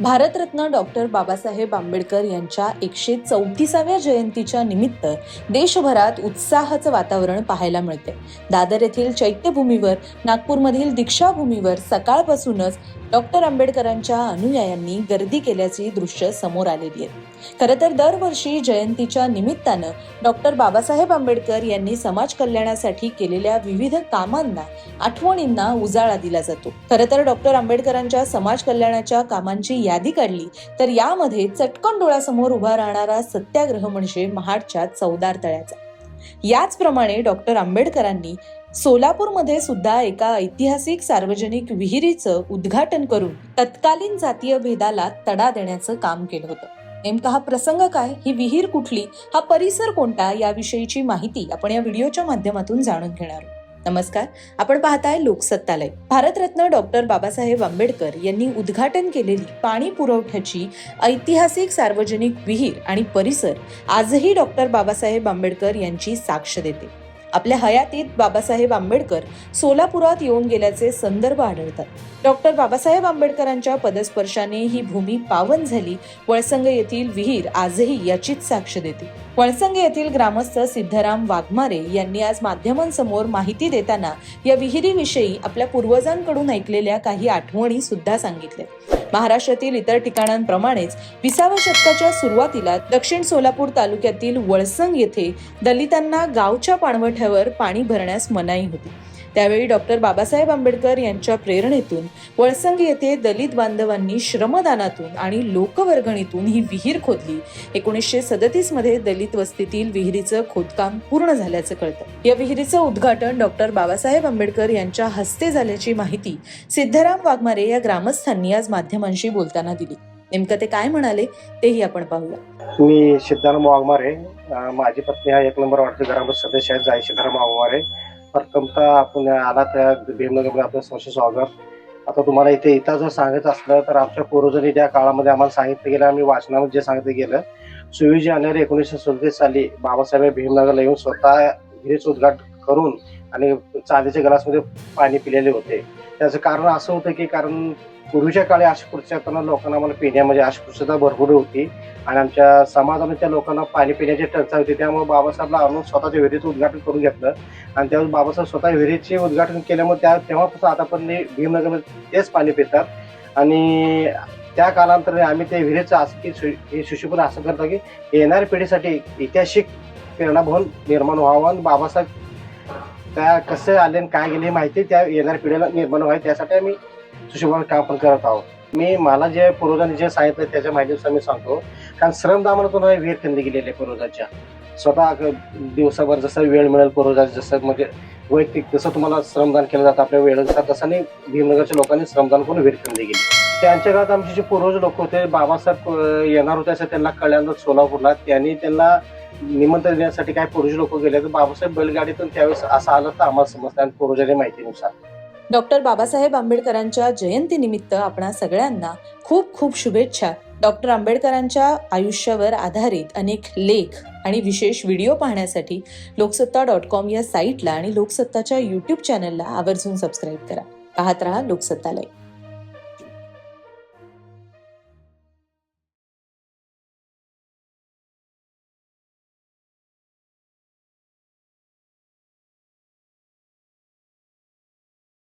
Bharat Ratna doctor Babasaheb Ambedkar यांच्या एकशे चौतीसाव्या जयंतीच्या निमित्त देशभरात उत्साहाचं वातावरण पाहायला मिळते. दादर येथील चैत्यभूमीवर नागपूरमधील दीक्षाभूमीवर सकाळपासूनच डॉक्टर आंबेडकरांच्या अनुयायांनी गर्दी केल्याची दृश्य समोर आलेली आहेत खरं तर दरवर्षी जयंतीच्या निमित्तानं डॉक्टर बाबासाहेब आंबेडकर यांनी समाज कल्याणासाठी केलेल्या विविध कामांना आठवणींना उजाळा दिला जातो. खरं तर डॉक्टर आंबेडकरांच्या समाज कल्याणाच्या कामांची यादी काढली. तर यामध्ये चटकन डोळ्यासमोर उभा राहणारा सत्याग्रह म्हणजे महाडच्या चौदार तळ्याचा. याचप्रमाणे डॉक्टर आंबेडकरांनी सोलापूरमध्ये सुद्धा एका ऐतिहासिक सार्वजनिक विहिरीचं उद्घाटन करून तत्कालीन जातीय भेदाला तडा देण्याचं काम केलं होतं. नेमका हा प्रसंग काय? ही विहीर कुठली? हा परिसर कोणता? याविषयीची माहिती आपण या व्हिडिओच्या माध्यमातून जाणून घेणार आहोत. नमस्कार. आपण पाहताय लोकसत्तालय. भारतरत्न डॉक्टर बाबासाहेब आंबेडकर यांनी उद्घाटन केलेली पाणी पुरवठ्याची ऐतिहासिक सार्वजनिक विहीर आणि परिसर आजही डॉक्टर बाबासाहेब आंबेडकर यांची साक्ष देते. आपल्या हयातीत बाबासाहेब आंबेडकर सोलापुरात येऊन गेल्याचे संदर्भ आढळतात. डॉक्टर बाबासाहेब आंबेडकरांच्या पदस्पर्शाने ही भूमी पावन झाली. वळसंग येथील विहीर आजही याचीच साक्ष देते. वळसंग येथील ग्रामस्थ सिद्धराम वाघमारे यांनी आज माध्यमांसमोर माहिती देताना या विहिरीविषयी आपल्या पूर्वजांकडून ऐकलेल्या काही आठवणी सुद्धा सांगितल्या. महाराष्ट्रातील इतर ठिकाणांप्रमाणेच विसाव्या शतकाच्या सुरुवातीला दक्षिण सोलापूर तालुक्यातील वळसंग येथे दलितांना गावच्या पाणवठ्यावर पाणी भरण्यास मनाई होती. त्यावेळी डॉक्टर बाबासाहेब आंबेडकर यांच्या प्रेरणेतून वळसंग येथे दलित बांधवांनी श्रमदानातून आणि लोकवर्गणीतून ही विहीर खोदली. एकोणीसशे सदतीसमध्ये दलित वस्तीतील विहिरीचं खोदकाम पूर्ण झाल्याचं कळतं. या विहिरीचं उद्घाटन डॉक्टर बाबासाहेब आंबेडकर यांच्या हस्ते झाल्याची माहिती सिद्धराम वाघमारे या ग्रामस्थांनी आज माध्यमांशी बोलताना दिली. नेमकं ते काय म्हणाले तेही आपण पाहूया. मी सिद्धाराम वाघमारे माझी पत्नी हा एक नंबर वाटते घरामध्ये सदस्य आहेत जाई सिद्धाराम वाघमारे. प्रथमतः आपण आला त्या भीमनगरमध्ये आपलं सहर्ष स्वागत. आता तुम्हाला इथे इथं जर सांगायचं असलं तर आमच्या पूर्वजांनी त्या काळामध्ये आम्हाला सांगितलं गेलं आम्ही वाचनामध्ये जे सांगितलं गेलं सव्वीस जानेवारी एकोणीसशे सदतीस साली बाबासाहेब भीमनगरला येऊन स्वतः विहिरीचं उद्घाटन करून आणि चांदीच्या ग्लासमध्ये पाणी पिलेले होते. त्याचं कारण असं होतं की कारण पूर्वीच्या काळी अस्पृश्यताना लोकांना आम्हाला पिण्यामध्ये अस्पृश्यता भरपूर होती. आणि आमच्या समाजामध्ये त्या लोकांना पाणी पिण्याची टंचाई होती. त्यामुळे बाबासाहेबला आणून स्वतःच्या विहिरीचं उद्घाटन करून घेतलं. आणि त्यावेळेस बाबासाहेब स्वतः विहिरीचे उद्घाटन केल्यामुळे त्या तेव्हापासून आतापर्यंत भीमनगरमध्ये तेच पाणी पितात. आणि त्या कालांतराने आम्ही ते विहिरीचं असं की सु- हे असं करतो की येणाऱ्या पिढीसाठी ऐतिहासिक प्रेरणाभवन निर्माण व्हावं. आणि बाबासाहेब त्या कसे आले आणि काय गेले माहिती त्या येणाऱ्या पिढीला निर्माण व्हावी त्यासाठी आम्ही सुशिपण काम पण करत आहोत. मी मला जे पूर्वजांनी जे सांगितलं त्याच्या माहितीनुसार मी सांगतो. कारण श्रमदानातून ही खंदी गेलेले आहे पूर्वजांच्या. स्वतः दिवसाभर जसं वेळ मिळेल पूर्वजाचं जसं म्हणजे वैयक्तिक जसं तुम्हाला श्रमदान केलं जातं आपल्या वेळेनुसार तसं नाही भीमनगरच्या लोकांनी श्रमदान करून विहीर खंदी गेली त्यांच्या काळात आमचे जे पूर्वज लोक होते बाबासाहेब येणार होते असं त्यांना कळल्यानंतर सोलापूरला त्यांनी त्यांना निमंत्रण देण्यासाठी काय पूर्वज लोक गेले तर बाबासाहेब बैलगाडीतून त्यावेळेस असं आलं तर आम्हाला समजतं आणि पूर्वजांच्या माहितीनुसार. डॉक्टर बाबासाहेब आंबेडकरांच्या जयंतीनिमित्त आपणा सगळ्यांना खूप खूप शुभेच्छा. डॉक्टर आंबेडकरांच्या आयुष्यावर आधारित अनेक लेख आणि विशेष व्हिडिओ पाहण्यासाठी लोकसत्ता डॉट कॉम या साईटला आणि लोकसत्ताच्या यूट्यूब चॅनलला आवर्जून सबस्क्राईब करा. पाहत रहा लाईव्ह